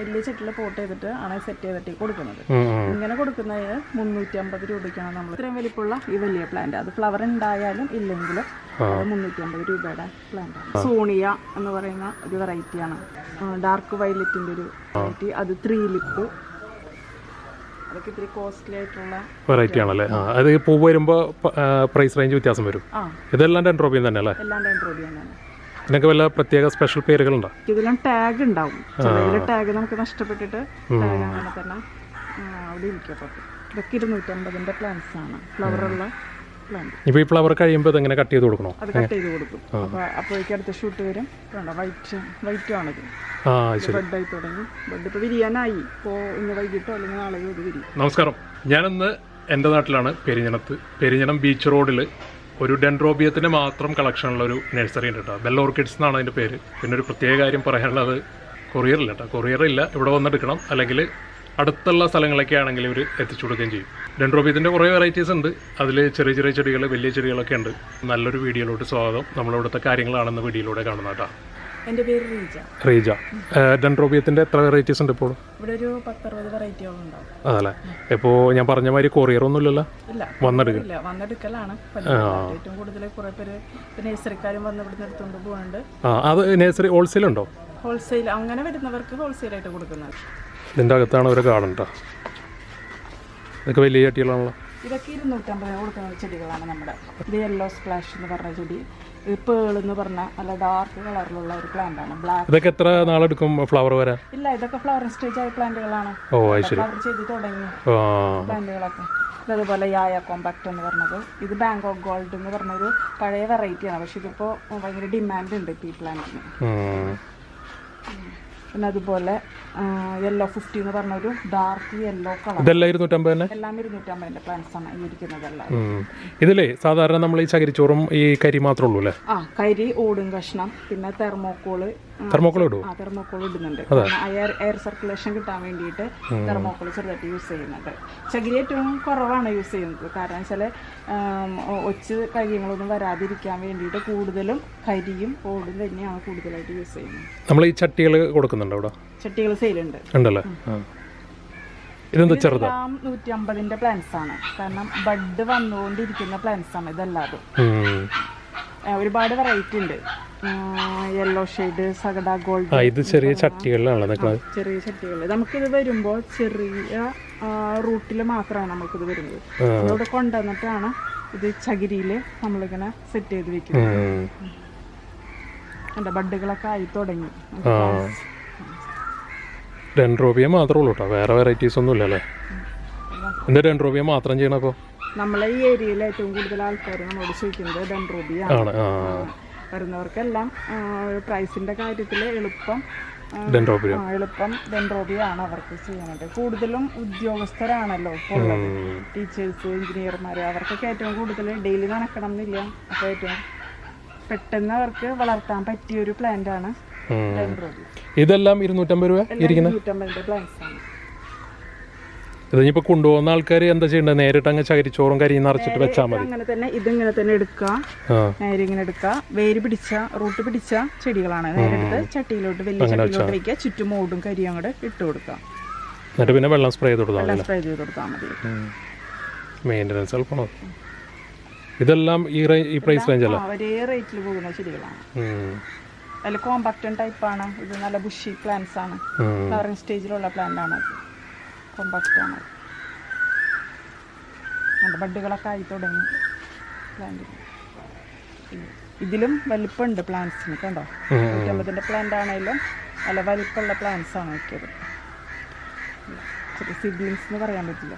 വലിയ ചെട്ടിൽ പോട്ട് ചെയ്തിട്ട് ആണ് സെറ്റ് ചെയ്തിട്ട് കൊടുക്കുന്നത്. ഇങ്ങനെ കൊടുക്കുന്നത് മുന്നൂറ്റി അമ്പത് രൂപയ്ക്കാണ് നമ്മൾ ഇത്രയും വലിപ്പമുള്ള ഈ വലിയ പ്ലാന്റ് അത് ഫ്ലവർ ഉണ്ടായാലും ഇല്ലെങ്കിലും മുന്നൂറ്റി അമ്പത് രൂപയുടെ പ്ലാന്റ് ആണ്. സോണിയ എന്ന് പറയുന്ന ഒരു വെറൈറ്റിയാണ് ഡാർക്ക് വയലറ്റിന്റെ ഒരു വെറൈറ്റി അത് ത്രീ ലിപ്പ് അതൊക്കെ ഇത്തിരി കോസ്റ്റ്ലി ആയിട്ടുള്ള വെറൈറ്റി ആണല്ലേ? അത് പൂ വരുമ്പോൾ പ്രൈസ് റേഞ്ച് വ്യത്യാസം വരും. ഇതെല്ലാം ഡെൻഡ്രോബിയം തന്നെ അല്ലേ എല്ലാം ഇതിനൊക്കെ വല്ല പ്രത്യേക സ്പെഷ്യൽ പേരുകളുണ്ടോ? ഇതിലും ടാഗ് ഉണ്ടാവും. ടാഗ് നമുക്ക് നഷ്ടപ്പെട്ടിട്ട് ടാഗ് അങ്ങനെ തന്നെ അവിടെ ഇതൊക്കെ പ്ലാന്റ്സ് ആണ്. പ്ലാന്റ് ഇപ്പോൾ ഈ ഫ്ലവർ കഴിയുമ്പോൾ ഇതെങ്ങനെ കട്ട് ചെയ്ത് കൊടുക്കണോ? അത് കട്ട് ചെയ്ത് കൊടുക്കും. അപ്പോൾ അപ്പോഴേക്കും അടുത്ത ഷൂട്ട് വരും. വേണ്ട വൈറ്റ് ആണിത് തുടങ്ങി. ബെഡ് ഇപ്പൊ വിരിയാനായി. ഇപ്പോ ഇന്ന് വൈകിട്ടോ അല്ലെങ്കിൽ നാളെയോ ഇത് വിരിയും. നമസ്കാരം. ഞാനിന്ന് എന്റെ നാട്ടിലാണ് പെരിഞ്ഞണത്ത് പെരിഞ്ഞണം ബീച്ച് റോഡിൽ ഒരു ഡെൻഡ്രോബിയത്തിന്റെ മാത്രം കളക്ഷനുള്ള ഒരു നഴ്സറി ഉണ്ട് കേട്ടോ. ബെൽ ഓർക്കിഡ്സ് എന്നാണ് അതിന്റെ പേര്. പിന്നെ ഒരു പ്രത്യേക കാര്യം പറയാനുള്ളത് കൊറിയറില്ല കേട്ടോ. കൊറിയറില്ല ഇവിടെ വന്നെടുക്കണം. അല്ലെങ്കിൽ അടുത്തുള്ള സ്ഥലങ്ങളൊക്കെ ആണെങ്കിൽ ഇവർ എത്തിച്ചു കൊടുക്കുകയും ചെയ്യും. ഡെൻഡ്രോബിയത്തിന്റെ കുറേ വെറൈറ്റീസ് ഉണ്ട്. അതിൽ ചെറിയ ചെറിയ ചെടികൾ വലിയ ചെടികളൊക്കെ ഉണ്ട്. നല്ലൊരു വീഡിയോയിലോട്ട് സ്വാഗതം. നമ്മളിവിടുത്തെ കാര്യങ്ങളാണെന്ന് വീഡിയോയിലൂടെ കാണുന്ന കേട്ടോ. എന്റെ പേര് റീജ. റീജ. ഡെൻഡ്രോബിയത്തിന്റെ എത്ര വെറൈറ്റീസ് ഉണ്ട് ഇപ്പോൾ ഇവിടെ ഒരു പത്തറുപത് വെറൈറ്റികളും ഉണ്ടാവും. അതല്ലേ? ഇപ്പോൾ ഞാൻ പറഞ്ഞ മാതിരി കൊറിയർ ഒന്നും ഇല്ല വന്നെടുക്കും ഇല്ല വന്നെടുക്കലാണ്. ഏറ്റവും കൂടുതൽ കുറെ പേര് നഴ്സറിക്കാരും വന്ന് ഇവിടുന്ന് എടുത്തുകൊണ്ട് പോകുന്നുണ്ട് ആ അത് നഴ്സറി ഹോൾസെയിൽ ഉണ്ടോ? ഹോൾസെയിൽ അങ്ങനെ വരുന്നവർക്ക് ഹോൾസെയിലായിട്ട് കൊടുക്കുന്നത്. ഇതിന്റെ അകത്താണ് ഒരു ഗാർഡൻ കേട്ടോ ഇതൊക്കെ വലിയ ചട്ടികളാണല്ലോ ഇതൊക്കെ ഇരുന്നൂറ്റമ്പത് കൊടുക്കുന്ന ചെടികളാണ് നമ്മുടെ. ഇത് യെല്ലോ സ്പ്ലാഷ് എന്ന് പറഞ്ഞ ചെടി. പേൾ എന്ന് പറഞ്ഞ നല്ല ഡാർക്ക് കളറിലുള്ള ഒരു പ്ലാന്റ് ആണ്. ബ്ലാക്ക് ഇതൊക്കെ എത്ര നാളെടുക്കും ഫ്ലവർ വരാൻ ഇല്ല ഇതൊക്കെ ഫ്ലവറിംഗ് സ്റ്റേജ് ആയ പ്ലാന്റുകളാണ് ഓ ശരി. ഫ്ലവർ ചെയ്ത് തുടങ്ങി പ്ലാന്റുകളൊക്കെ അതുപോലെ യായ കോമ്പാക്ട് എന്ന് പറഞ്ഞത്. ഇത് ബാങ്കോക്ക് ഗോൾഡ് എന്ന് പറഞ്ഞൊരു പഴയ വെറൈറ്റിയാണ് പക്ഷെ ഇതിപ്പോൾ ഭയങ്കര ഡിമാൻഡ് ഉണ്ട് ഈ പ്ലാന്റിന്. പിന്നെ അതുപോലെ യെല്ലോ ഫിഫ്റ്റി എന്ന് പറഞ്ഞൊരു ഡാർക്ക് യെല്ലോ കളർ ഇതെല്ലാം ഇരുന്നൂറ്റമ്പത് തന്നെ? എല്ലാം ഇരുന്നൂറ്റമ്പതിന്റെ പ്ലാന്റ്സ് ആണ് ഈ ഇരിക്കുന്നതെല്ലാം ഇതിലേ സാധാരണ നമ്മൾ ഈ ചകിരിച്ചോറും ഈ കരി മാത്രമേ ഉള്ളൂ അല്ലേ? ആ കരി ഓടും കഷ്ണം പിന്നെ തെർമോക്കോൾ തെർമോക്കോൾ ഇടും ആ തെർമോക്കോൾ ഇടുന്നുണ്ട്. എയർ എയർ സർക്കുലേഷൻ കിട്ടാൻ വേണ്ടിയിട്ട് തെർമോക്കോൾ ചെറുതായിട്ട് യൂസ് ചെയ്യുന്നുണ്ട്. ചകിരി ഏറ്റവും കുറവാണ് യൂസ് ചെയ്യുന്നത്. കാരണം വെച്ചാൽ ഒച്ച് കാര്യങ്ങളൊന്നും വരാതിരിക്കാൻ വേണ്ടിയിട്ട് കൂടുതലും കരിയും ഓടും തന്നെയാണ് കൂടുതലായിട്ട് യൂസ് ചെയ്യുന്നത്. നമ്മൾ ഈ ചട്ടികൾ കൊടുക്കുന്നുണ്ട് അവിടെ? ചട്ടികൾ സെയിലുണ്ട് ഉണ്ടല്ലേ? ഇതെന്താ ചെറുതാ? നൂറ്റി അമ്പതിന്റെ പ്ലാന്റ്സ് ആണ്. കാരണം ബഡ് വന്നുകൊണ്ടിരിക്കുന്ന പ്ലാന്റ്സ് ആണ് ഇതെല്ലാതും. ഒരുപാട് വെറൈറ്റി ഉണ്ട്. യെല്ലോ ഷെയ്ഡ് സഗഡ ഗോൾഡ് ഇത് ചെറിയ ചട്ടികളാണ് നിൽക്കുന്നത് ചെറിയ ചട്ടികൾ നമുക്കിത് വരുമ്പോൾ ചെറിയ റൂട്ടിൽ മാത്രമാണ് നമുക്കിത് വരുന്നത്. ഇവിടെ കൊണ്ടുവന്നിട്ടാണ് ഇത് ചകിരിയിൽ നമ്മളിങ്ങനെ സെറ്റ് ചെയ്ത് വെക്കുന്നത്. ബഡ്ഡുകളൊക്കെ ആയി തുടങ്ങി. ഡെൻഡ്രോബിയ മാത്രമേ ഉള്ളൂ കേട്ടോ വേറെ വെറൈറ്റീസ് ഒന്നും ഇല്ലല്ലേ എന്താ ഡെൻഡ്രോബിയ മാത്രം ചെയ്യണപ്പോൾ നമ്മളെ ഈ ഏരിയയിൽ ഏറ്റവും കൂടുതൽ ആൾക്കാർ നമ്മളോട് ചോദിക്കുന്നത് ആ. വരുന്നവർക്കെല്ലാം പ്രൈസിന്റെ കാര്യത്തിൽ എളുപ്പം എളുപ്പം ഡെൻറോബിയാണ് അവർക്ക് ചെയ്യാനായിട്ട് കൂടുതലും ഉദ്യോഗസ്ഥരാണല്ലോ ടീച്ചേഴ്സ് എഞ്ചിനീയർമാർ അവർക്കൊക്കെ ഏറ്റവും കൂടുതൽ ഡെയിലി നടക്കണം എന്നില്ല. അപ്പോൾ ഏറ്റവും പെട്ടെന്ന് അവർക്ക് വളർത്താൻ പറ്റിയ ഒരു പ്ലാന്റ് ആണ് ഇതെല്ലാം ഇരുന്നൂറ്റമ്പത് രൂപ ഇരിക്കുന്നത് നൂറ്റമ്പതിന്റെ പ്ലാന്റ്സ് ആണ് ഇത് ഇനിയിപ്പോൾ കൊണ്ടുപോകുന്ന ആൾക്കാർ എന്താ ചെയ്യേണ്ടത് നേരിട്ട് അങ്ങ് ചോറും കരിയും നിറച്ചിട്ട് വെച്ചാൽ മതി. അങ്ങനെ തന്നെ ഇതിങ്ങനെ തന്നെ എടുക്കുക. ആ. നേരെ ഇങ്ങനെ എടുക്കുക. വേര് പിടിച്ച റൂട്ട് പിടിച്ച ചെടികളാണ്. നേരെ എടുത്ത് ചട്ടിയിലോട്ട് വലിയ ചട്ടിയിലോട്ട് വെക്കുക. ചുറ്റും ഓടും കരിയും അങ്ങോട്ട് ഇട്ട് കൊടുക്കുക. എന്നിട്ട് പിന്നെ വെള്ളം സ്പ്രേ ചെയ്ത് കൊടുത്താൽ സ്പ്രേ ചെയ്ത് കൊടുത്താൽ മതി. മെയിന്റനൻസ് എളുപ്പമാണോ? ഇതെല്ലാം ഈ ഈ പ്രൈസ് റേഞ്ച് അല്ല? ഒരേ റേറ്റിൽ പോകുന്ന ചെടികളാണ്. നല്ല കോമ്പാക്റ്റൻ ടൈപ്പാണ് ഇത് നല്ല ബുഷി പ്ലാന്റ്സ് ആണ്. ഫ്ലവറിംഗ് സ്റ്റേജിലുള്ള പ്ലാന്റ് ആണ് ആണ് അത് ബഡുകളൊക്കെ ആയി തുടങ്ങി. പ്ലാന്റിന് ഇതിലും വലിപ്പമുണ്ട് പ്ലാന്റ്സിന് കണ്ടോ. നൂറ്റമ്പതിന്റെ പ്ലാന്റ് ആണെങ്കിലും നല്ല വലിപ്പമുള്ള പ്ലാന്റ്സ് ആണ് നോക്കിയത് സിബ്ലിങ്സ് എന്ന് പറയാൻ പറ്റില്ല.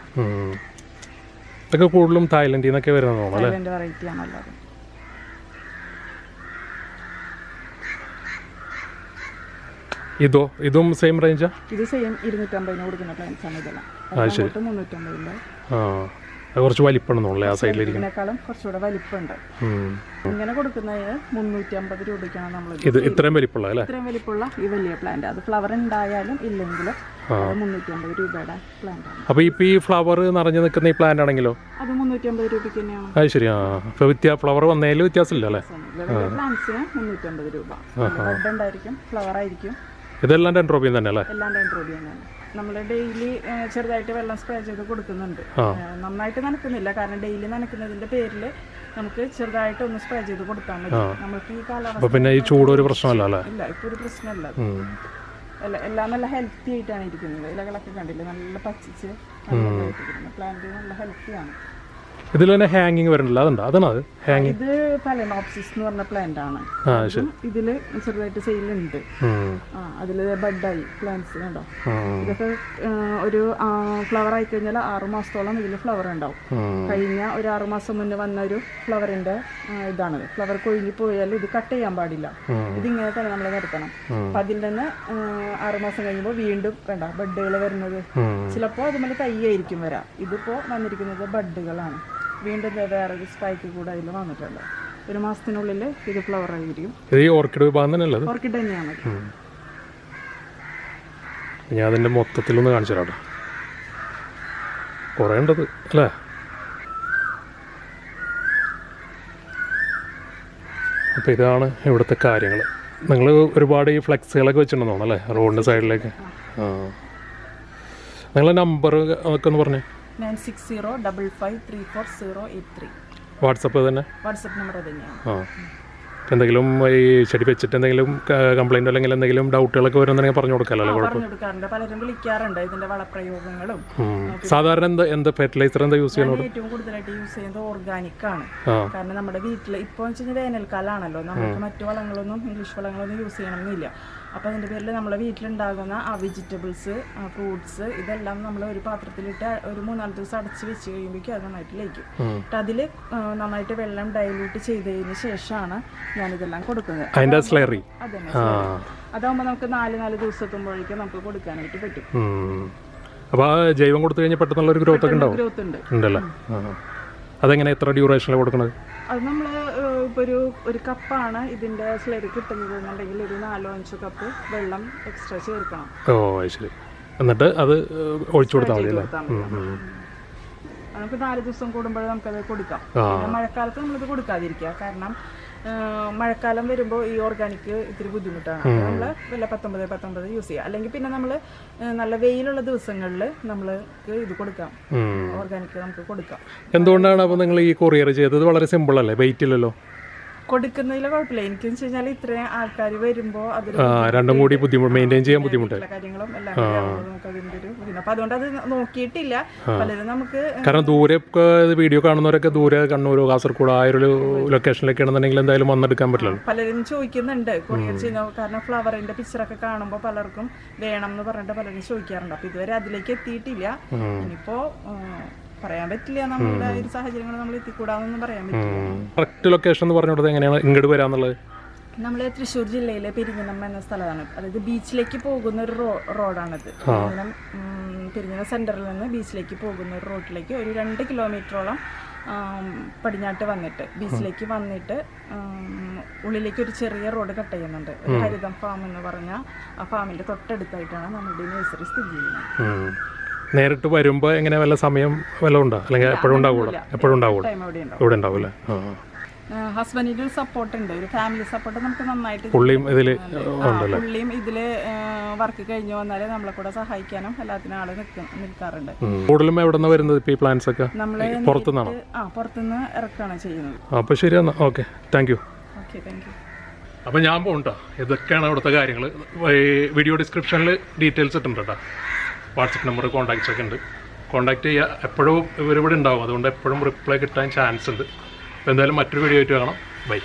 ഇതൊക്കെ കൂടുതലും തായ്ലൻഡിൽ നിന്നൊക്കെ വരുന്നതാണോ തായ്ലൻഡ് വെറൈറ്റി ആണല്ലോ ഇതോ ഇതും സെയിം റേഞ്ചാ ഇത് സെയിം ഇരുന്നൂറ്റമ്പതിന് കൊടുക്കുന്ന പ്ലാന്റ്സ് ആണ് ഇതെല്ലാം. അങ്ങോട്ട് മുന്നൂറ്റമ്പതിന്റെ. ആ അത് കുറച്ച് വലിപ്പമാണ് തോന്നുന്നു ആ സൈഡിലിരിക്കുന്നത് ഇതിനേക്കാളും കുറച്ചുകൂടെ വലിപ്പമുണ്ട്. ഇങ്ങനെ കൊടുക്കുന്നതിന് മുന്നൂറ്റമ്പത് രൂപയ്ക്കാണ് നമ്മൾ ഇത് ഇത്രയും വലിപ്പമുള്ള അല്ലേ? ഇത്രയും വലിപ്പമുള്ള ഈ വലിയ പ്ലാന്റ് അത് ഫ്ലവർ ഉണ്ടായാലും ഇല്ലെങ്കിലും രൂപയുടെ പ്ലാന്റ് ആണ്. അപ്പോൾ ഇപ്പോൾ ഈ ഫ്ലവർ നിറഞ്ഞു നിൽക്കുന്ന ഈ പ്ലാന്റ് ആണെങ്കിലോ? അത് മുന്നൂറ്റി അമ്പത് രൂപയ്ക്ക് തന്നെയാണ്. അത് ശരി ആ. വ്യത്യാ ഫ്ലവർ വന്നതിൽ വ്യത്യാസമില്ല അല്ലേ? പ്ലാന്റ്സിന് രൂപ. ഉണ്ടായിരിക്കും ഫ്ലവർ ആയിരിക്കും. ഇതെല്ലാം ഡെൻഡ്രോബിയം തന്നെ അല്ലേ? എല്ലാം ഡെൻഡ്രോബിയം തന്നെയാണ് നമ്മൾ ഡെയിലി ചെറുതായിട്ട് വെള്ളം സ്പ്രേ ചെയ്ത് കൊടുക്കുന്നുണ്ട്. നന്നായിട്ട് നനക്കുന്നില്ല. കാരണം ഡെയിലി നനക്കുന്നതിന്റെ പേരിൽ നമുക്ക് ചെറുതായിട്ട് ഒന്ന് സ്പ്രേ ചെയ്ത് കൊടുത്താൽ മതി നമുക്ക് ഈ കാലാവസ്ഥ പിന്നെ ഈ ചൂട് ഒരു പ്രശ്നമല്ല അല്ലേ? ഇല്ല ഇപ്പൊ ഒരു പ്രശ്നമല്ല. അല്ല എല്ലാം നല്ല ഹെൽത്തി ആയിട്ടാണ് ഇരിക്കുന്നത്. ഇലകളൊക്കെ കണ്ടില്ലേ? നല്ല പച്ചിച്ച് പ്ലാന്റ് നല്ല ഹെൽത്തിയാണ് ഇതിൽ തന്നെ ഹാങ്ങിങ് വരണ്ടല്ലോ അതുണ്ടോ അതാണ് അത്? ഹാങ്ങിങ് ഇത് പലനോപ്സിസ് എന്ന് പറഞ്ഞ പ്ലാന്റ് ആണ്. ആ ശരി. ഇതിൽ ചെറുതായിട്ട് സെയിൽ ഉണ്ട് ആ അതിൽ ബഡായി പ്ലാന്റ്സ് കണ്ടോ ഇതൊക്കെ ഒരു ഫ്ലവർ ആയി കഴിഞ്ഞാൽ ആറു മാസത്തോളം ഇതിൽ ഫ്ലവർ ഉണ്ടാവും. കഴിഞ്ഞ ഒരു ആറു മാസം മുന്നേ വന്ന ഒരു ഫ്ലവറിന്റെ ഇതാണ്. ഫ്ലവർ കൊഴിഞ്ഞു പോയാൽ ഇത് കട്ട് ചെയ്യാൻ പാടില്ല. ഇതിങ്ങനെ തന്നെ നമ്മൾ നിർത്തണം. അപ്പൊ അതിൽ തന്നെ ആറു മാസം കഴിയുമ്പോൾ വീണ്ടും വേണ്ട ബഡുകൾ വരുന്നത്. ചിലപ്പോ ചിലപ്പോൾ അതുപോലെ ആയിരിക്കും വരാം. ഇതിപ്പോ വന്നിരിക്കുന്നത് ബഡ്ഡുകളാണ് വീണ്ടും വേറൊരു സ്പൈക്ക് കൂടെ അതിൽ വന്നിട്ടുണ്ട്. ഒരു മാസത്തിനുള്ളിൽ ഇത് ഫ്ലവർ ആയിരിക്കും. ഇത് ഈ ഓർക്കിഡ് വിഭാഗം തന്നെ അല്ലത് ഓർക്കിഡ് തന്നെയാണ് ഞാൻ അതിന്റെ മൊത്തത്തിലൊന്ന് കാണിച്ചു തരാം കുറേ ഉണ്ടത് അല്ലേ? അപ്പോൾ ഇതാണ് ഇവിടുത്തെ കാര്യങ്ങൾ നിങ്ങൾ ഒരുപാട് ഈ ഫ്ലെക്സുകളൊക്കെ വെച്ചിട്ടുണ്ടെന്ന് തോന്നുന്നു അല്ലേ? റോഡിന്റെ സൈഡിലേക്ക് ആ. നിങ്ങളെ നമ്പർ ഒക്കെ ഒന്ന് പറഞ്ഞേ. Nine six zero double five three four zero eight three. WhatsApp തന്നെ? വാട്സപ്പ് നമ്പർ തന്നെയാണ്. ആ. എന്തെങ്കിലും ഈ ചെടി വെച്ചിട്ട് എന്തെങ്കിലും കംപ്ലൈന്റ് അല്ലെങ്കിൽ എന്തെങ്കിലും ഡൗട്ടുകളൊക്കെ വരുന്നുണ്ടെങ്കിൽ പറഞ്ഞു കൊടുക്കാമല്ലോ പറഞ്ഞു കൊടുക്കാറുണ്ട്. പലരും വിളിക്കാറുണ്ട് ഇതിന്റെ വളപ്രയോഗങ്ങളും. സാധാരണ എന്താ എന്താ ഫെർട്ടിലൈസർ എന്താ യൂസ് ചെയ്യുന്നത്? ഏറ്റവും കൂടുതലായിട്ട് യൂസ് ചെയ്യുന്നത് ഓർഗാനിക് ആണ്. കാരണം നമ്മുടെ വീട്ടിൽ ഇപ്പോൾ വെച്ച് കഴിഞ്ഞാൽ വേനൽക്കാലമാണല്ലോ നമുക്ക് മറ്റു വളങ്ങളൊന്നും ഇംഗ്ലീഷ് വളങ്ങളൊന്നും യൂസ് ചെയ്യണമെന്നില്ല. അപ്പോൾ അതിന്റെ പേരിൽ നമ്മളെ വീട്ടിലുണ്ടാകുന്ന ആ വെജിറ്റബിൾസ് ആ ഫ്രൂട്ട്സ് ഇതെല്ലാം നമ്മൾ ഒരു പാത്രത്തിലിട്ട് ഒരു മൂന്നാൽ ദിവസം അടച്ച് വെച്ച് കഴിയുമ്പോഴേക്കും അത് നന്നായിട്ട് ലയിക്കും. എന്നിട്ട് അതിൽ നന്നായിട്ട് വെള്ളം ഡൈല്യൂട്ട് ചെയ്തതിന് ശേഷമാണ് ഞാനിതെല്ലാം കൊടുക്കുന്നത്. അതിന്റെ സ്ലറി അതന്നെ അതാകുമ്പോൾ നമുക്ക് നാല് നാല് ദിവസത്തുമ്പോഴേക്കും നമുക്ക് കൊടുക്കാനായിട്ട് പറ്റും. അപ്പൊ അപ്പോൾ ജൈവം കൊടുത്തു കഴിഞ്ഞാൽ പെട്ടെന്നുള്ള ഒരു ഗ്രോത്ത് ഒക്കെ ഉണ്ടാവും. ഗ്രോത്ത് ഉണ്ട്. ഉണ്ടല്ലേ? അതെങ്ങനെ എത്ര ഡ്യൂറേഷനിൽ കൊടുക്കുന്നത് അത് നമ്മൾ ഇപ്പോൾ ഒരു ഒരു കപ്പാണ് ഇതിന്റെ സ്ലറി കിട്ടുന്നത് എന്നുണ്ടെങ്കിൽ ഒരു നാലോ അഞ്ചോ കപ്പ് വെള്ളം എക്സ്ട്രാ ചേർക്കണം. ഓ ശരി എന്നിട്ട് അത് ഒഴിച്ചു കൊടുത്താൽ മതി അല്ലേ? നമുക്ക് നാല് ദിവസം കൂടുമ്പോൾ നമുക്കത് കൊടുക്കാം. മഴക്കാലത്ത് നമ്മളിത് കൊടുക്കാതിരിക്കുക. കാരണം മഴക്കാലം വരുമ്പോൾ ഈ ഓർഗാനിക് ഇത്തിരി ബുദ്ധിമുട്ടാണ്. നമ്മൾ വല്ല പത്തൊമ്പത് പത്തൊമ്പത് യൂസ് ചെയ്യുക അല്ലെങ്കിൽ പിന്നെ നമ്മൾ നല്ല വെയിലുള്ള ദിവസങ്ങളിൽ നമ്മൾക്ക് ഇത് കൊടുക്കാം. ഓർഗാനിക് നമുക്ക് കൊടുക്കാം. എന്തുകൊണ്ടാണ് അപ്പോൾ നിങ്ങൾ ഈ കൊറിയർ ചെയ്തത്? വളരെ സിമ്പിൾ അല്ലേ? വെയിറ്റ് ഇല്ലല്ലോ? കൊടുക്കുന്നതിൽ കുഴപ്പമില്ല. എനിക്ക് വെച്ച് കഴിഞ്ഞാൽ ഇത്രയും ആൾക്കാർ വരുമ്പോൾ അത് രണ്ടും കൂടി ബുദ്ധിമുട്ട് മെയിന്റെയിൻ ചെയ്യാൻ ബുദ്ധിമുട്ട്. കാര്യങ്ങളും എല്ലാം നമുക്ക് അതിന്റെ ഒരു അപ്പൊ അതുകൊണ്ട് അത് നോക്കിയിട്ടില്ല. പലരും നമുക്ക് കാരണം ദൂരെ വീഡിയോ കാണുന്നവരൊക്കെ ദൂരെ കണ്ണൂർ കാസർഗോഡ് ആ ഒരു ലൊക്കേഷനിലൊക്കെ ആണെന്നുണ്ടെങ്കിൽ എന്തായാലും വന്നെടുക്കാൻ പറ്റില്ല. പലരും ചോദിക്കുന്നുണ്ട്. കൊറിയർ ചെയ്യുന്ന കാരണം ഫ്ലവറിന്റെ പിക്ചറൊക്കെ കാണുമ്പോൾ പലർക്കും വേണം എന്ന് പറഞ്ഞിട്ട് പലരും ചോദിക്കാറുണ്ട്. അപ്പൊ ഇതുവരെ അതിലേക്ക് എത്തിയിട്ടില്ല. ഇനിയിപ്പോ പറയാൻ പറ്റില്ല നമ്മുടെ ഒരു സാഹചര്യങ്ങൾ നമ്മൾ എത്തിക്കൂടാന്നൊന്നും പറയാൻ പറ്റില്ല. കറക്റ്റ് ലൊക്കേഷൻ എന്ന് പറഞ്ഞു എങ്ങനെയാണ്? ഇങ്ങോട്ട് വരാന്നുള്ളത്? നമ്മൾ തൃശ്ശൂർ ജില്ലയിലെ പെരിഞ്ഞനം എന്ന സ്ഥലമാണ്. അതായത് ബീച്ചിലേക്ക് പോകുന്ന ഒരു റോ റോഡാണിത്. പെരിഞ്ഞനം പെരിഞ്ഞനം സെന്ററിൽ നിന്ന് ബീച്ചിലേക്ക് പോകുന്ന ഒരു റോഡിലേക്ക് ഒരു രണ്ട് കിലോമീറ്ററോളം പടിഞ്ഞാട്ട് വന്നിട്ട് ബീച്ചിലേക്ക് വന്നിട്ട് ഉള്ളിലേക്ക് ഒരു ചെറിയ റോഡ് കട്ട് ചെയ്യുന്നുണ്ട്. ഹരിതം ഫാം എന്ന് പറഞ്ഞ ആ ഫാമിന്റെ തൊട്ടടുത്തായിട്ടാണ് നമ്മുടെ നേഴ്സറി സ്ഥിതി ചെയ്യുന്നത്. നേരിട്ട് വരുമ്പോൾ എങ്ങനെ വല്ല സമയം വല്ല ഉണ്ടോ? അല്ലെങ്കിൽ എപ്പോഴും ഉണ്ടാവുള്ളൂ എപ്പോഴും ഉണ്ടാവുള്ളൂ ഇവിടെ ഉണ്ടാവൂല ആ ഹസ്ബൻഡിന്റെ ഒരു സപ്പോർട്ട് ഉണ്ട്. ഒരു ഫാമിലി സപ്പോർട്ട് നമുക്ക് നന്നായിട്ട് പുള്ളിയും ഇതിൽ പുള്ളിയും ഇതിൽ വർക്ക് കഴിഞ്ഞു വന്നാൽ നമ്മളെ കൂടെ സഹായിക്കാനും എല്ലാത്തിനും ആൾ നിൽക്കും നിൽക്കാറുണ്ട്. കൂടുതലും എവിടെ നിന്ന് വരുന്നത് ഈ പ്ലാൻസ് ഒക്കെ? നമ്മൾ പുറത്തുനിന്നാണ്? ആ പുറത്തുനിന്ന് ഇറക്കാണ് ചെയ്യുന്നത്. അപ്പൊ ശരി okay thank you okay thank you അപ്പൊ ഞാൻ പോകണ്ട ഇതൊക്കെയാണ് അവിടുത്തെ കാര്യങ്ങൾ വീഡിയോ ഡിസ്ക്രിപ്ഷനിൽ ഡീറ്റെയിൽസ് ഇട്ടുണ്ട് കേട്ടോ വാട്സപ്പ് നമ്പർ കോൺടാക്ട്സ് ഒക്കെ ഉണ്ട്. കോൺടാക്ട് ചെയ്യുക എപ്പോഴും ഇവരിവിടെ ഉണ്ടാവും. അതുകൊണ്ട് എപ്പോഴും റിപ്ലൈ കിട്ടാൻ ചാൻസ് ഉണ്ട്. എന്തായാലും മറ്റൊരു വീഡിയോ ആയിട്ട് കാണാം. ബൈ